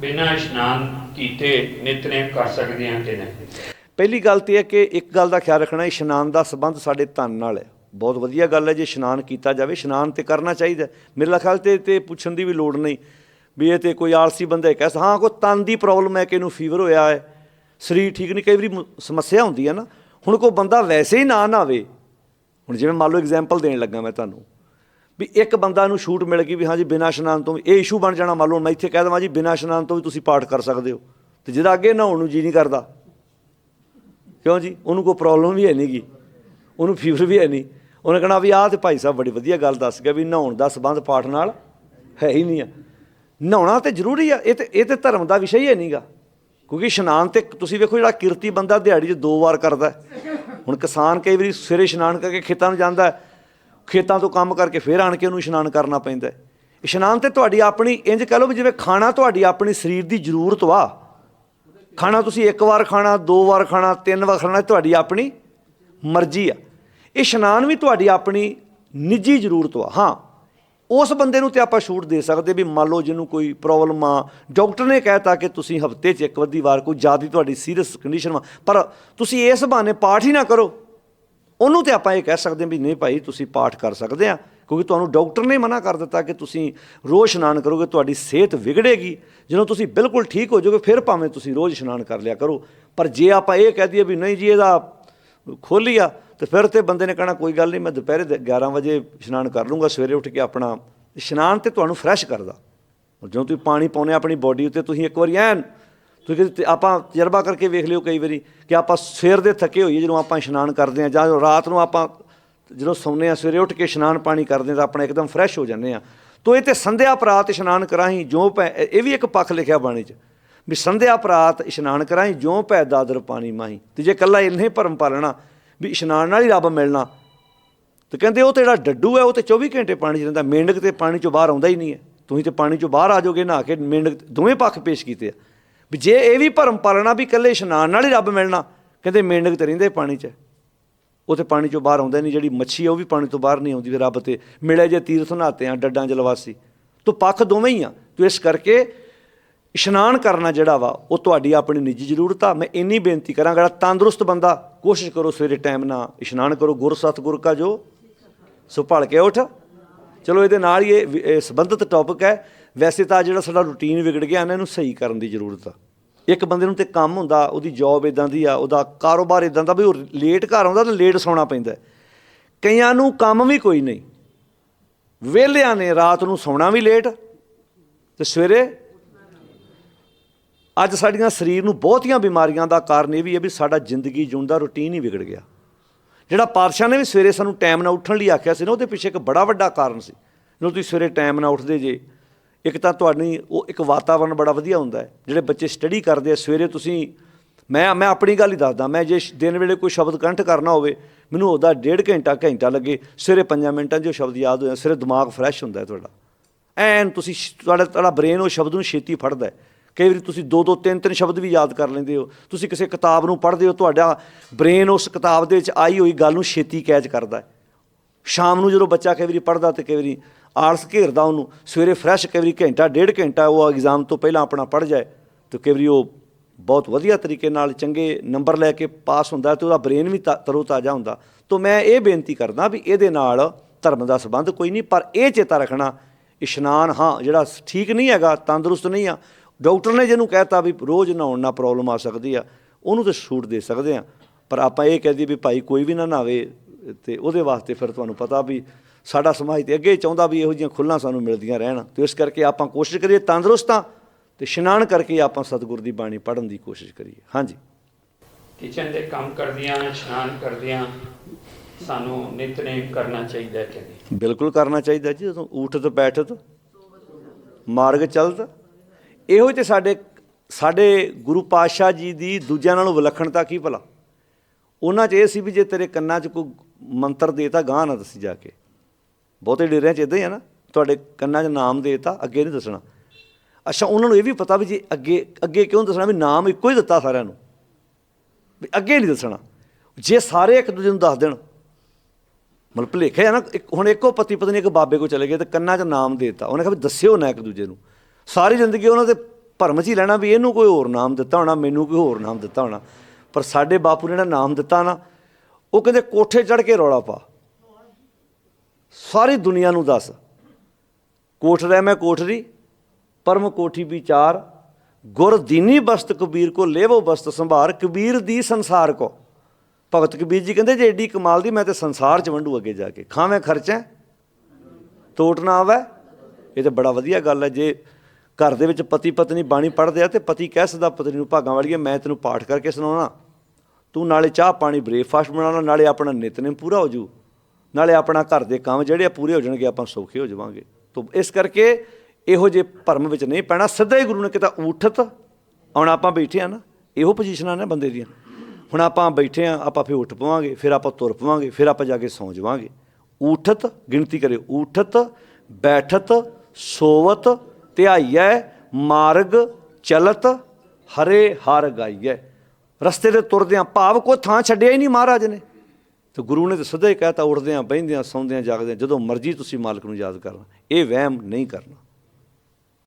ਬਿਨਾਂ ਇਸ਼ਨਾਨ ਕੀਤੇ ਨਿਤਨੇਮ ਕਰ ਸਕਦੀਆਂ ਕਿ ਨਹੀਂ। ਪਹਿਲੀ ਗੱਲ ਤੇ ਹੈ ਕਿ ਇੱਕ ਗੱਲ ਦਾ ਖਿਆਲ ਰੱਖਣਾ, ਇਸ਼ਨਾਨ ਦਾ ਸੰਬੰਧ ਸਾਡੇ ਧਨ ਨਾਲ ਹੈ। ਬਹੁਤ ਵਧੀਆ ਗੱਲ ਹੈ, ਜੇ ਇਸ਼ਨਾਨ ਕੀਤਾ ਜਾਵੇ, ਇਸ਼ਨਾਨ ਤੇ ਕਰਨਾ ਚਾਹੀਦਾ ਹੈ। ਮੇਰੇ ਖਿਆਲ ਤੇ ਤੇ ਪੁੱਛਣ ਦੀ ਵੀ ਲੋੜ ਨਹੀਂ ਵੀ ਇਹ ਤੇ ਕੋਈ ਆਲਸੀ ਬੰਦਾ ਹੈ ਕਹਿ ਹਾਂ, ਕੋਈ ਤਨ ਦੀ ਪ੍ਰੋਬਲਮ ਹੈ ਕਿ ਇਹਨੂੰ ਫੀਵਰ ਹੋਇਆ ਹੈ, ਸਰੀਰ ਠੀਕ ਨਹੀਂ, ਕਈ ਵਾਰੀ ਸਮੱਸਿਆ ਹੁੰਦੀ ਹੈ ਨਾ। ਹੁਣ ਕੋਈ ਬੰਦਾ ਵੈਸੇ ਹੀ ਨਾ ਨਹਾਵੇ ਹੁਣ ਜਿਵੇਂ ਮੰਨ ਲਓ ਐਗਜ਼ਾਮਪਲ ਦੇਣ ਲੱਗਾ ਮੈਂ ਤੁਹਾਨੂੰ। ਵੀ ਇੱਕ ਬੰਦਾ ਨੂੰ ਛੂਟ ਮਿਲ ਗਈ ਵੀ ਹਾਂਜੀ ਬਿਨਾਂ ਇਸ਼ਨਾਨ ਤੋਂ ਵੀ ਇਹ ਇਸ਼ੂ ਬਣ ਜਾਣਾ ਮੰਨ ਲਓ ਮੈਂ ਇੱਥੇ ਕਹਿ ਦਵਾਂ ਜੀ ਬਿਨਾਂ ਇਸ਼ਨਾਨ ਤੋਂ ਵੀ ਤੁਸੀਂ ਪਾਠ ਕਰ ਸਕਦੇ ਹੋ। ਤੇ ਜਿਹਦਾ ਅੱਗੇ ਨਹਾਉਣ ਨੂੰ ਜੀ ਨਹੀਂ ਕਰਦਾ। ਕਿਉਂ ਜੀ? ਉਹਨੂੰ ਕੋਈ ਪ੍ਰੋਬਲਮ ਵੀ ਹੈ ਨਹੀਂਗੀ ਉਹਨੂੰ ਫੀਵਰ ਵੀ ਹੈ ਨਹੀਂ। ਉਹਨੇ ਕਹਣਾ ਵੀ ਆਹ ਤੇ ਭਾਈ ਸਾਹਿਬ ਬੜੀ ਵਧੀਆ ਗੱਲ ਦੱਸ ਗਿਆ ਵੀ ਨਹਾਉਣ ਦਾ ਸੰਬੰਧ ਪਾਠ ਨਾਲ ਹੈ ਹੀ ਨਹੀਂ ਆ। ਨਹਾਉਣਾ ਤੇ ਜ਼ਰੂਰੀ ਆ ਇਹ ਤੇ ਇਹ ਤੇ ਧਰਮ ਦਾ ਵਿਸ਼ਾ ਹੀ ਹੈ ਨਹੀਂਗਾ। ਕਿਉਂਕਿ ਇਸ਼ਨਾਨ ਤੇ ਤੁਸੀਂ ਵੇਖੋ ਜਿਹੜਾ ਕਿਰਤੀ ਬੰਦਾ ਦਿਹਾੜੀ 'ਚ ਦੋ ਵਾਰ ਕਰਦਾ ਹੁਣ ਕਿਸਾਨ ਕਈ ਵਾਰੀ ਸਵੇਰੇ ਇਸ਼ਨਾਨ ਕਰਕੇ ਖੇਤਾਂ ਨੂੰ ਜਾਂਦਾ ਹੈ, ਖੇਤਾਂ ਤੋਂ ਕੰਮ ਕਰਕੇ ਫੇਰ ਆਣ ਕੇ ਉਹਨੂੰ ਇਸ਼ਨਾਨ ਕਰਨਾ ਪੈਂਦਾ ਹੈ। ਇਸ਼ਨਾਨ ਤੇ ਤੁਹਾਡੀ ਆਪਣੀ ਇੰਜ ਕਹ ਲਓ ਵੀ ਜਿਵੇਂ ਖਾਣਾ ਤੁਹਾਡੀ ਆਪਣੀ ਸਰੀਰ ਦੀ ਜ਼ਰੂਰਤ ਵਾ। ਖਾਣਾ ਤੁਸੀਂ ਇੱਕ ਵਾਰ ਖਾਣਾ, ਦੋ ਵਾਰ ਖਾਣਾ, ਤਿੰਨ ਵਾਰ ਖਾਣਾ, ਤੁਹਾਡੀ ਆਪਣੀ ਮਰਜ਼ੀ ਆ। ਇਸ਼ਨਾਨ ਵੀ ਤੁਹਾਡੀ ਆਪਣੀ ਨਿੱਜੀ ਜ਼ਰੂਰਤ ਵਾ। ਹਾਂ, ਉਸ ਬੰਦੇ ਨੂੰ ਤੇ ਆਪਾਂ ਛੂਟ ਦੇ ਸਕਦੇ ਵੀ ਮੰਨ ਲਓ ਜਿਹਨੂੰ ਕੋਈ ਪ੍ਰੋਬਲਮ ਆ। ਡਾਕਟਰ ਨੇ ਕਹਿਤਾ ਕਿ ਤੁਸੀਂ ਹਫ਼ਤੇ 'ਚ ਇੱਕ ਵਾਰੀ ਵਾਰ ਕੋਈ ਜ਼ਿਆਦਾ ਤੁਹਾਡੀ ਸੀਰੀਅਸ ਕੰਡੀਸ਼ਨ ਵਾ। ਪਰ ਤੁਸੀਂ ਇਸ ਬਹਾਨੇ ਪਾਠ ਹੀ ਨਾ ਕਰੋ। ਉਹਨੂੰ ਤੇ ਆਪਾਂ ਇਹ ਕਹਿ ਸਕਦੇ ਹਾਂ ਵੀ ਨਹੀਂ ਭਾਈ, ਤੁਸੀਂ ਪਾਠ ਕਰ ਸਕਦੇ ਆ ਕਿਉਂਕਿ ਤੁਹਾਨੂੰ ਡਾਕਟਰ ਨੇ ਮਨਾ ਕਰ ਦਿੱਤਾ ਕਿ ਤੁਸੀਂ ਰੋਜ਼ ਇਸ਼ਨਾਨ ਕਰੋਗੇ, ਤੁਹਾਡੀ ਸਿਹਤ ਵਿਗੜੇਗੀ। ਜਦੋਂ ਤੁਸੀਂ ਬਿਲਕੁਲ ਠੀਕ ਹੋ ਜਾਓਗੇ, ਫਿਰ ਭਾਵੇਂ ਤੁਸੀਂ ਰੋਜ਼ ਇਸ਼ਨਾਨ ਕਰ ਲਿਆ ਕਰੋ। ਪਰ ਜੇ ਆਪਾਂ ਇਹ ਕਹਿ ਦਈਏ ਵੀ ਨਹੀਂ ਜੀ, ਇਹਦਾ ਖੋਲੀ ਆ ਤੇ ਫਿਰ ਤੇ ਬੰਦੇ ਨੇ ਕਹਿਣਾ, ਕੋਈ ਗੱਲ ਨਹੀਂ, ਮੈਂ ਦੁਪਹਿਰੇ ਦੇ 11 ਵਜੇ ਇਸ਼ਨਾਨ ਕਰ ਲੂੰਗਾ ਸਵੇਰੇ ਉੱਠ ਕੇ ਆਪਣਾ ਇਸ਼ਨਾਨ ਤੇ ਤੁਹਾਨੂੰ ਫਰੈਸ਼ ਕਰਦਾ। ਜਦੋਂ ਤੁਸੀਂ ਪਾਣੀ ਪਾਉਨੇ ਆਪਣੀ ਬਾਡੀ ਉੱਤੇ, ਤੁਸੀਂ ਇੱਕ ਵਾਰੀ ਐਨ ਤੁਸੀਂ ਤੇ ਆਪਾਂ ਤਜਰਬਾ ਕਰਕੇ ਵੇਖ ਲਿਓ ਕਈ ਵਾਰੀ ਕਿ ਆਪਾਂ ਸਵੇਰ ਦੇ ਥੱਕੇ ਹੋਈਏ ਜਦੋਂ ਆਪਾਂ ਇਸ਼ਨਾਨ ਕਰਦੇ ਹਾਂ, ਜਾਂ ਰਾਤ ਨੂੰ ਆਪਾਂ ਜਦੋਂ ਸੌਂਦੇ ਆ ਸਵੇਰੇ ਉੱਠ ਕੇ ਇਸ਼ਨਾਨ ਪਾਣੀ ਕਰਦੇ ਹਾਂ ਤਾਂ ਆਪਣਾ ਇੱਕਦਮ ਫਰੈਸ਼ ਹੋ ਜਾਂਦੇ ਆ ਤੋ ਇਹ ਤੇ ਸੰਧਿਆ ਪ੍ਰਾਤ ਇਸ਼ਨਾਨ ਕਰਾਹੀਂ ਜੋ ਪੈ ਇਹ ਵੀ ਇੱਕ ਪੱਖ ਲਿਖਿਆ ਬਾਣੀ 'ਚ ਵੀ ਸੰਧਿਆ ਪ੍ਰਾਤ ਇਸ਼ਨਾਨ ਕਰਾਹੀਂ ਜੋ ਪੈ ਦਾਦਰ ਪਾਣੀ ਮਾਹੀ। ਤੇ ਜੇ ਕੱਲਾ ਇੰਨੇ ਭਰਮ ਪਾਲਣਾ ਵੀ ਇਸ਼ਨਾਨ ਨਾਲ ਹੀ ਰੱਬ ਮਿਲਣਾ, ਤੇ ਕਹਿੰਦੇ ਉਹ ਤੇ ਜਿਹੜਾ ਡੱਡੂ ਹੈ, ਉਹ ਤੇ 24 ਘੰਟੇ ਪਾਣੀ 'ਚ ਰਹਿੰਦਾ, ਮੇਂਢਕ ਤੇ ਪਾਣੀ 'ਚੋਂ ਬਾਹਰ ਆਉਂਦਾ ਹੀ ਨਹੀਂ ਹੈ। ਤੁਸੀਂ ਤੇ ਪਾਣੀ 'ਚੋਂ ਬਾਹਰ ਆ ਜਾਓਗੇ, ਨਹਾ ਕੇ ਮੇਂਢਕ ਦੋਵੇਂ ਪੱਖ ਪੇਸ਼ ਕੀਤੇ ਆ। ਵੀ ਜੇ ਇਹ ਵੀ ਭਰਮ ਪਾਲਣਾ ਵੀ ਇਕੱਲੇ ਇਸ਼ਨਾਨ ਨਾਲ ਹੀ ਰੱਬ ਮਿਲਣਾ, ਕਹਿੰਦੇ ਮੇਂਢਕ ਤੇ ਰਹਿੰਦੇ ਪਾਣੀ 'ਚ। ਉਹ ਤੇ ਪਾਣੀ 'ਚੋਂ ਬਾਹਰ ਆਉਂਦਾ ਨਹੀਂ, ਜਿਹੜੀ ਮੱਛੀ ਆ ਉਹ ਵੀ ਪਾਣੀ ਤੋਂ ਬਾਹਰ ਨਹੀਂ ਆਉਂਦੀ, ਫਿਰ ਰੱਬ ਤੇ ਮਿਲੇ ਜੇ ਤੀਰਥ ਨਹਾਤੇ ਆ, ਡੱਡਾਂ ਜਲਵਾਸੀ ਤੂੰ ਪੱਖ ਦੋਵੇਂ ਹੀ ਆ। ਤੂੰ ਇਸ ਕਰਕੇ ਇਸ਼ਨਾਨ ਕਰਨਾ ਜਿਹੜਾ ਵਾ, ਉਹ ਤੁਹਾਡੀ ਆਪਣੀ ਨਿੱਜੀ ਜ਼ਰੂਰਤ ਆ। ਮੈਂ ਇੰਨੀ ਬੇਨਤੀ ਕਰਾਂਗਾ ਜਿਹੜਾ ਤੰਦਰੁਸਤ ਬੰਦਾ ਕੋਸ਼ਿਸ਼ ਕਰੋ ਸਵੇਰੇ ਟਾਈਮ ਨਾਲ ਇਸ਼ਨਾਨ ਕਰੋ, ਗੁਰ ਸਤਿਗੁਰ ਕਾ ਜੋ। ਸੋ ਭਲ ਕੇ ਉੱਠ। ਚਲੋ ਇਹਦੇ ਨਾਲ ਹੀ ਇਹ ਇਹ ਸੰਬੰਧਿਤ ਟੌਪਿਕ ਹੈ। ਵੈਸੇ ਤਾਂ ਜਿਹੜਾ ਸਾਡਾ ਰੂਟੀਨ ਵਿਗੜ ਗਿਆ ਇਹਨਾਂ ਨੂੰ ਸਹੀ ਕਰਨ ਦੀ ਜ਼ਰੂਰਤ ਆ। ਇੱਕ ਬੰਦੇ ਨੂੰ ਤੇ ਕੰਮ ਹੁੰਦਾ, ਉਹਦੀ ਜੌਬ ਇਦਾਂ ਦੀ ਆ, ਉਹਦਾ ਕਾਰੋਬਾਰ ਇਦਾਂ ਦਾ ਵੀ ਉਹ ਲੇਟ ਘਰ ਆਉਂਦਾ ਤਾਂ ਲੇਟ ਸੌਣਾ ਪੈਂਦਾ ਕਈਆਂ ਨੂੰ ਕੰਮ ਵੀ ਕੋਈ ਨਹੀਂ। ਵਿਹਲਿਆਂ ਨੇ ਰਾਤ ਨੂੰ ਸੌਣਾ ਵੀ ਲੇਟ ਤੇ ਸਵੇਰੇ ਅੱਜ ਸਾਡੀਆਂ ਸਰੀਰ ਨੂੰ ਬਹੁਤੀਆਂ ਬਿਮਾਰੀਆਂ ਦਾ ਕਾਰਨ ਇਹ ਵੀ ਹੈ ਵੀ ਸਾਡਾ ਜ਼ਿੰਦਗੀ ਜਿਉਣ ਦਾ ਰੁਟੀਨ ਹੀ ਵਿਗੜ ਗਿਆ। ਜਿਹੜਾ ਪਾਤਸ਼ਾਹ ਨੇ ਵੀ ਸਵੇਰੇ ਸਾਨੂੰ ਟਾਈਮ ਨਾਲ ਉੱਠਣ ਲਈ ਆਖਿਆ ਸੀ ਨਾ, ਉਹਦੇ ਪਿੱਛੇ ਇੱਕ ਬੜਾ ਵੱਡਾ ਕਾਰਨ ਸੀ। ਜਦੋਂ ਤੁਸੀਂ ਸਵੇਰੇ ਟਾਈਮ ਨਾਲ ਉੱਠਦੇ ਜੇ ਇੱਕ ਤਾਂ ਤੁਹਾਡੀ ਉਹ ਇੱਕ ਵਾਤਾਵਰਣ ਬੜਾ ਵਧੀਆ ਹੁੰਦਾ ਹੈ, ਜਿਹੜੇ ਬੱਚੇ ਸਟੱਡੀ ਕਰਦੇ ਆ, ਸਵੇਰੇ ਤੁਸੀਂ, ਮੈਂ ਮੈਂ ਆਪਣੀ ਗੱਲ ਹੀ ਦੱਸਦਾ, ਮੈਂ ਜੇ ਦਿਨ ਵੇਲੇ ਕੋਈ ਸ਼ਬਦ ਕੰਠ ਕਰਨਾ ਹੋਵੇ, ਮੈਨੂੰ ਉਹਦਾ ਡੇਢ ਘੰਟਾ ਘੰਟਾ ਲੱਗੇ, ਸਵੇਰੇ 5 ਮਿੰਟਾਂ 'ਚ ਉਹ ਸ਼ਬਦ ਯਾਦ ਹੋ ਜਾਂਦਾ, ਸਵੇਰੇ ਦਿਮਾਗ ਫਰੈਸ਼ ਹੁੰਦਾ ਹੈ ਤੁਹਾਡਾ। ਐਨ ਤੁਸੀਂ ਤੁਹਾਡਾ ਤੁਹਾਡਾ ਬ੍ਰੇਨ ਉਹ ਸ਼ਬਦ ਨੂੰ ਛੇਤੀ ਫੜਦਾ ਹੈ। ਕਈ ਵਾਰੀ ਤੁਸੀਂ ਦੋ ਦੋ, ਤਿੰਨ ਤਿੰਨ ਸ਼ਬਦ ਵੀ ਯਾਦ ਕਰ ਲੈਂਦੇ ਹੋ, ਤੁਸੀਂ ਕਿਸੇ ਕਿਤਾਬ ਨੂੰ ਪੜ੍ਹਦੇ ਹੋ, ਤੁਹਾਡਾ ਬ੍ਰੇਨ ਉਸ ਕਿਤਾਬ ਦੇ ਵਿੱਚ ਆਈ ਹੋਈ ਗੱਲ ਨੂੰ ਛੇਤੀ ਕੈਚ ਕਰਦਾ ਹੈ। ਸ਼ਾਮ ਨੂੰ ਜਦੋਂ ਬੱਚਾ ਕਈ ਵਾਰੀ ਪੜ੍ਹਦਾ ਤੇ ਕਈ ਵਾਰੀ ਆਲਸ ਘੇਰਦਾ ਉਹਨੂੰ। ਸਵੇਰੇ ਫਰੈਸ਼ ਕਈ ਵਾਰੀ ਘੰਟਾ, ਡੇਢ ਘੰਟਾ ਉਹ ਐਗਜ਼ਾਮ ਤੋਂ ਪਹਿਲਾਂ ਆਪਣਾ ਪੜ੍ਹ ਜਾਏ, ਤੇ ਕਈ ਵਾਰੀ ਉਹ ਬਹੁਤ ਵਧੀਆ ਤਰੀਕੇ ਨਾਲ ਚੰਗੇ ਨੰਬਰ ਲੈ ਕੇ ਪਾਸ ਹੁੰਦਾ ਤੇ ਉਹਦਾ ਬ੍ਰੇਨ ਵੀ ਤਾ- ਤਰੋ ਤਾਜ਼ਾ ਹੁੰਦਾ। ਤੋਂ ਮੈਂ ਇਹ ਬੇਨਤੀ ਕਰਦਾ ਵੀ ਇਹਦੇ ਨਾਲ ਧਰਮ ਦਾ ਸੰਬੰਧ ਕੋਈ ਨਹੀਂ, ਪਰ ਇਹ ਚੇਤਾ ਰੱਖਣਾ, ਇਸ਼ਨਾਨ, ਹਾਂ, ਜਿਹੜਾ ਠੀਕ ਨਹੀਂ ਹੈਗਾ, ਤੰਦਰੁਸਤ ਨਹੀਂ ਆ, ਡਾਕਟਰ ਨੇ ਜਿਹਨੂੰ ਕਹਿਤਾ ਵੀ ਰੋਜ਼ ਨਹਾਉਣ ਨਾਲ ਪ੍ਰੋਬਲਮ ਆ ਸਕਦੀ ਆ, ਉਹਨੂੰ ਤਾਂ ਛੂਟ ਦੇ ਸਕਦੇ ਆ। ਪਰ ਆਪਾਂ ਇਹ ਕਹਿ ਦਈਏ ਵੀ ਭਾਈ ਕੋਈ ਵੀ ਨਾ ਨਹਾਵੇ, ਤੇ ਉਹਦੇ ਵਾਸਤੇ ਫਿਰ ਤੁਹਾਨੂੰ ਪਤਾ ਵੀ ਸਾਡਾ ਸਮਾਜ ਤੇ ਅੱਗੇ ਚਾਹੁੰਦਾ ਵੀ ਇਹੋ ਜਿਹੀਆਂ ਖੁੱਲਾਂ ਸਾਨੂੰ ਮਿਲਦੀਆਂ ਰਹਿਣ। ਤੇ ਇਸ ਕਰਕੇ ਆਪਾਂ ਕੋਸ਼ਿਸ਼ ਕਰੀਏ ਤੰਦਰੁਸਤਾਂ ਤੇ ਇਸ਼ਨਾਨ ਕਰਕੇ ਆਪਾਂ ਸਤਿਗੁਰ ਦੀ ਬਾਣੀ ਪੜ੍ਹਨ ਦੀ ਕੋਸ਼ਿਸ਼ ਕਰੀਏ। ਹਾਂਜੀ। ਕਿਚਨ ਦੇ ਕੰਮ ਕਰਦਿਆਂ ਇਸ਼ਨਾਨ ਕਰਦਿਆਂ ਸਾਨੂੰ ਨਿਤਨੇਮ ਕਰਨਾ ਚਾਹੀਦਾ ਹੈ ਕਿ ਨਹੀਂ? ਬਿਲਕੁਲ ਕਰਨਾ ਚਾਹੀਦਾ ਜੀ ਜਦੋਂ ਉਠਤ ਬੈਠਤ ਮਾਰਗ ਚਲਤ। ਇਹੋ ਤੇ ਸਾਡੇ ਸਾਡੇ ਗੁਰੂ ਪਾਤਸ਼ਾਹ ਜੀ ਦੀ ਦੂਜਿਆਂ ਨਾਲੋਂ ਵਿਲੱਖਣਤਾ ਕੀ ਭਲਾ? ਉਹਨਾਂ 'ਚ ਇਹ ਸੀ ਵੀ ਜੇ ਤੇਰੇ ਕੰਨਾਂ 'ਚ ਕੋਈ ਮੰਤਰ ਦੇਤਾ ਗਾਂ ਨਾ ਦੱਸੀ ਜਾ ਕੇ। ਬਹੁਤੇ ਡੇਰਿਆਂ 'ਚ ਇਦਾਂ ਹੀ ਆ ਨਾ, ਤੁਹਾਡੇ ਕੰਨਾਂ 'ਚ ਨਾਮ ਦੇਤਾ, ਅੱਗੇ ਨਹੀਂ ਦੱਸਣਾ। ਅੱਛਾ, ਉਹਨਾਂ ਨੂੰ ਇਹ ਵੀ ਪਤਾ ਵੀ ਜੇ ਅੱਗੇ ਅੱਗੇ ਕਿਉਂ ਦੱਸਣਾ ਵੀ ਨਾਮ ਇੱਕੋ ਹੀ ਦਿੱਤਾ ਸਾਰਿਆਂ ਨੂੰ। ਵੀ ਅੱਗੇ ਨਹੀਂ ਦੱਸਣਾ। ਜੇ ਸਾਰੇ ਇੱਕ ਦੂਜੇ ਨੂੰ ਦੱਸ ਦੇਣ, ਮਤਲਬ ਭੁਲੇਖੇ ਆ ਨਾ, ਇੱਕ ਹੁਣ ਇੱਕੋ ਪਤੀ ਪਤਨੀ ਇੱਕ ਬਾਬੇ ਕੋ ਚਲੇ ਗਏ ਤੇ ਕੰਨਾਂ 'ਚ ਨਾਮ ਦੇਤਾ। ਉਹਨੇ ਕਿਹਾ ਵੀ ਦੱਸਿਓ ਨਾ ਇੱਕ ਦੂਜੇ ਨੂੰ। ਸਾਰੀ ਜ਼ਿੰਦਗੀ ਉਹਨਾਂ ਦੇ ਭਰਮ 'ਚ ਹੀ ਲੈਣਾ ਵੀ ਇਹਨੂੰ ਕੋਈ ਹੋਰ ਨਾਮ ਦਿੱਤਾ ਹੋਣਾ, ਮੈਨੂੰ ਕੋਈ ਹੋਰ ਨਾਮ ਦਿੱਤਾ ਹੋਣਾ। ਪਰ ਸਾਡੇ ਬਾਪੂ ਨੇ ਜਿਹੜਾ ਨਾਮ ਦਿੱਤਾ ਨਾ, ਉਹ ਕਹਿੰਦੇ ਕੋਠੇ ਚੜ ਕੇ ਰੌਲਾ ਪਾ। ਸਾਰੀ ਦੁਨੀਆ ਨੂੰ ਦੱਸ। ਕੋਠ ਰਹਿ ਮੈਂ ਕੋਠਰੀ, ਪਰਮ ਕੋਠੀ ਵਿਚਾਰ। ਗੁਰ ਦੀਨੀ ਬਸਤ ਕਬੀਰ ਕੋ ਲੇਵੋ ਬਸਤ ਸੰਭਾਰ, ਕਬੀਰ ਦੀ ਸੰਸਾਰ ਕੋ। ਭਗਤ ਕਬੀਰ ਜੀ ਕਹਿੰਦੇ, ਜੇ ਏਡੀ ਕਮਾਲ ਦੀ ਮੈਂ ਤੇ ਸੰਸਾਰ ਚ ਵੰਡੂ ਅੱਗੇ ਜਾ ਕੇ। ਖਾਵੇਂ ਖਰਚਾ? ਤੋਟ ਨਾ ਆਵੇ? ਇਹ ਤੇ ਬੜਾ ਵਧੀਆ ਗੱਲ ਹੈ। ਜੇ ਘਰ ਦੇ ਵਿੱਚ ਪਤੀ ਪਤਨੀ ਬਾਣੀ ਪੜ੍ਹਦੇ ਆ ਤੇ ਪਤੀ ਕਹਿ ਸਕਦਾ, ਪਤਨੀ ਨੂੰ ਭਾਗਾਂ ਵਾਲੀਏ, ਮੈਂ ਤੈਨੂੰ ਪਾਠ ਕਰਕੇ ਸੁਣਾਉਣਾ। ਤੂੰ ਨਾਲੇ ਚਾਹ ਪਾਣੀ ਬ੍ਰੇਕਫਾਸਟ ਬਣਾਉਣਾ, ਨਾਲੇ ਆਪਣਾ ਨਿਤਨੇਮ ਪੂਰਾ ਹੋ ਜੂ। ਨਾਲੇ ਆਪਣਾ ਘਰ ਦੇ ਕੰਮ ਜਿਹੜੇ ਆ ਪੂਰੇ ਹੋ ਜਾਣਗੇ, ਆਪਾਂ ਸੌਖੇ ਹੋ ਜਾਵਾਂਗੇ। ਤੋਂ ਇਸ ਕਰਕੇ ਇਹੋ ਜਿਹੇ ਭਰਮ ਵਿੱਚ ਨਹੀਂ ਪੈਣਾ। ਸਿੱਧਾ ਹੀ ਗੁਰੂ ਨੇ ਕਿਹਾ, ਉਠਤ, ਹੁਣ ਆਪਾਂ ਬੈਠੇ ਆ ਨਾ, ਇਹੋ ਪੋਜੀਸ਼ਨਾਂ ਨੇ ਬੰਦੇ ਦੀਆਂ। ਹੁਣ ਆਪਾਂ ਬੈਠੇ ਆ, ਆਪਾਂ ਫਿਰ ਉੱਠ ਪਵਾਂਗੇ, ਫਿਰ ਆਪਾਂ ਤੁਰ ਪਵਾਂਗੇ, ਫਿਰ ਆਪਾਂ ਜਾ ਕੇ ਸੌਂ ਜਾਵਾਂਗੇ। ਉਠਤ, ਗਿਣਤੀ ਕਰੇ ਉਠਤ, ਬੈਠਤ, ਸੋਵਤ, ਧਿਆਈਐ, ਮਾਰਗ, ਚਲਤ, ਹਰੇ ਹਰ ਗਾਈਐ। ਰਸਤੇ ਤੇ ਤੁਰਦੇ ਆ ਭਾਵ ਕੋਈ ਥਾਂ ਛੱਡਿਆ ਹੀ ਨਹੀਂ ਮਹਾਰਾਜ ਨੇ। ਤੇ ਗੁਰੂ ਨੇ ਤਾਂ ਸਿੱਧਾ ਹੀ ਕਹਿਤਾ ਉੱਠਦੇ ਆ ਬਹਿੰਦੇ ਆ ਸੌਂਦੇ ਜਦੋਂ ਮਰਜ਼ੀ ਤੁਸੀਂ ਮਾਲਕ ਨੂੰ ਯਾਦ ਕਰਨਾ। ਇਹ ਵਹਿਮ ਨਹੀਂ ਕਰਨਾ।